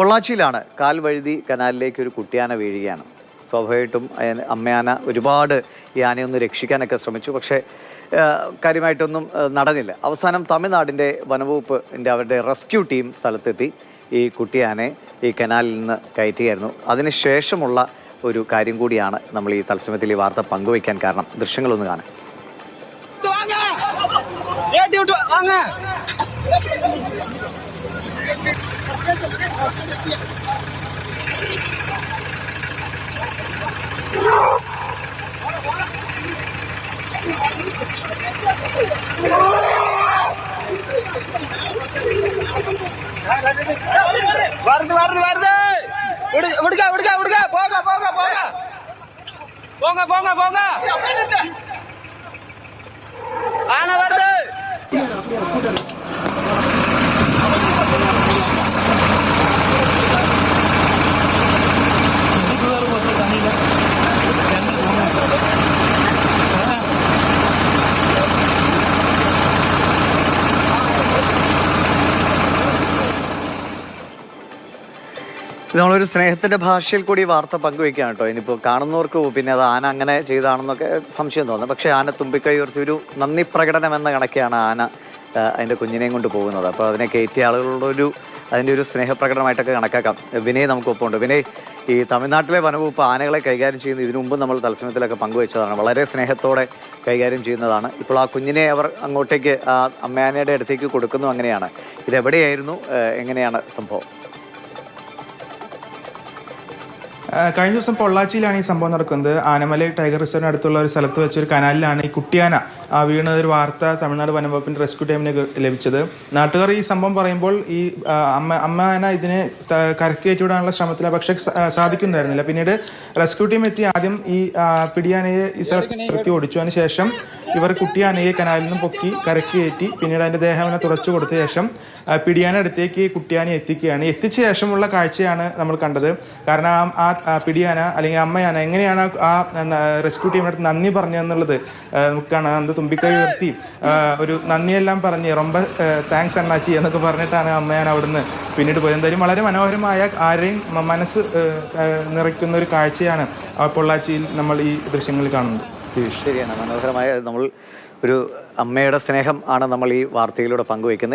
പൊള്ളാച്ചിയിലാണ് കാൽ വഴുതി കനാലിലേക്ക് ഒരു കുട്ടിയാന വീഴുകയാണ്. സ്വാഭാവികമായിട്ടും അമ്മയാന ഒരുപാട് ഈ ആനയൊന്ന് രക്ഷിക്കാനൊക്കെ ശ്രമിച്ചു. പക്ഷേ കാര്യമായിട്ടൊന്നും നടന്നില്ല. അവസാനം തമിഴ്നാടിന്റെ വനവകുപ്പിന്റെ അവരുടെ റെസ്ക്യൂ ടീം സ്ഥലത്തെത്തി ഈ കുട്ടിയാനെ ഈ കനാലിൽ നിന്ന് കയറ്റുകയായിരുന്നു അതിനുശേഷമുള്ള ഒരു കാര്യം കൂടിയാണ് നമ്മൾ ഈ തത്സമയത്തിൽ ഈ വാർത്ത പങ്കുവയ്ക്കാൻ കാരണം. ദൃശ്യങ്ങളൊന്ന് കാണാം. வருது வருது வருது. விடுக்க விடுக்க விடுக்க. போங்க போங்க போங்க. போங்க போங்க போங்க. ஆன வருது. നമ്മളൊരു സ്നേഹത്തിന്റെ ഭാഷയിൽ കൂടി വാർത്ത പങ്കുവെക്കുകയാണ് കേട്ടോ. ഇനിയിപ്പോൾ കാണുന്നവർക്ക് പിന്നെ അത് ആന അങ്ങനെ ചെയ്താണെന്നൊക്കെ സംശയം തോന്നുന്നു. പക്ഷേ ആന തുമ്പിക്കൈ ഉയർത്തി ഒരു നന്ദി പ്രകടനം എന്ന കണക്കെയാണ് ആന അതിന്റെ കുഞ്ഞിനെയും കൊണ്ട് പോകുന്നത്. അപ്പോൾ അതിനെ കയറ്റിയ ആളുകളോടൊരു അതിന്റെ ഒരു സ്നേഹപ്രകടനമായിട്ടൊക്കെ കണക്കാക്കാം. വിനയ് നമുക്കൊപ്പമുണ്ട്. വിനയ് ഈ തമിഴ്നാട്ടിലെ വനവകുപ്പ് ആനകളെ കൈകാര്യം ചെയ്യുന്ന ഇതിനു മുമ്പ് നമ്മൾ തത്സമയത്തിലൊക്കെ പങ്കുവച്ചതാണ്. വളരെ സ്നേഹത്തോടെ കൈകാര്യം ചെയ്യുന്നതാണ്. ഇപ്പോൾ ആ കുഞ്ഞിനെ അവർ അങ്ങോട്ടേക്ക് ആ അമ്മയാനയുടെ അടുത്തേക്ക് കൊടുക്കുന്നു. അങ്ങനെയാണ്. ഇതെവിടെയായിരുന്നു എങ്ങനെയാണ് സംഭവം? കഴിഞ്ഞ ദിവസം പൊള്ളാച്ചിയിലാണ് ഈ സംഭവം നടക്കുന്നത്. ആനമല ടൈഗർ റിസർവിന് അടുത്തുള്ള ഒരു സ്ഥലത്ത് വെച്ച ഒരു കനാലിലാണ് ഈ കുട്ടിയാന വീണ ഒരു വാർത്ത തമിഴ്നാട് വനംവകുപ്പിന്റെ റെസ്ക്യൂ ടീമിന് ലഭിച്ചത്. നാട്ടുകാർ ഈ സംഭവം പറയുമ്പോൾ ഈ അമ്മ അമ്മ ആന ഇതിനെ കരക്കേറ്റി കരക്ക് കയറ്റിവിടാനുള്ള ശ്രമത്തിലാണ് പക്ഷേ സാധിക്കുന്നുണ്ടായിരുന്നില്ല. പിന്നീട് റെസ്ക്യൂ ടീം എത്തി ആദ്യം ഈ പിടിയാനയെ ഈ സ്ഥലത്ത് നിർത്തി ഓടിച്ചു. അതിന് ശേഷം ഇവർ കുട്ടിയാനയെ കനാലിൽ നിന്ന് പൊക്കി കരക്ക് കയറ്റി പിന്നീട് അതിന്റെ ദേഹം തുറച്ചു കൊടുത്ത ശേഷം പിടിയാന അടുത്തേക്ക് കുട്ടിയാനെ എത്തിക്കുകയാണ്. എത്തിച്ച ശേഷമുള്ള കാഴ്ചയാണ് നമ്മൾ കണ്ടത്. കാരണം ആ പിടിയാന അല്ലെങ്കിൽ അമ്മയാന എങ്ങനെയാണ് ആ റെസ്ക്യൂ ടീമിനടുത്ത് നന്ദി പറഞ്ഞതെന്നുള്ളത് നമുക്ക് കാണാം അത് തുമ്പിക്കൈ ഉയർത്തി. ഒരു നന്ദിയെല്ലാം പറഞ്ഞ് റൊമ്പ താങ്ക്സ് അണ്ണാച്ചി എന്നൊക്കെ പറഞ്ഞിട്ടാണ് അമ്മയാൻ അവിടുന്ന് പിന്നീട് പോയത്. എന്തായാലും വളരെ മനോഹരമായ ആരെയും മനസ്സ് നിറയ്ക്കുന്ന ഒരു കാഴ്ചയാണ് പൊള്ളാച്ചിയിൽ നമ്മൾ ഈ ദൃശ്യങ്ങളിൽ കാണുന്നത്. ശരിയാണ് മനോഹരമായ നമ്മൾ ഒരു അമ്മയുടെ സ്നേഹം ആണ് നമ്മൾ ഈ വാർത്തയിലൂടെ പങ്കുവയ്ക്കുന്നത്.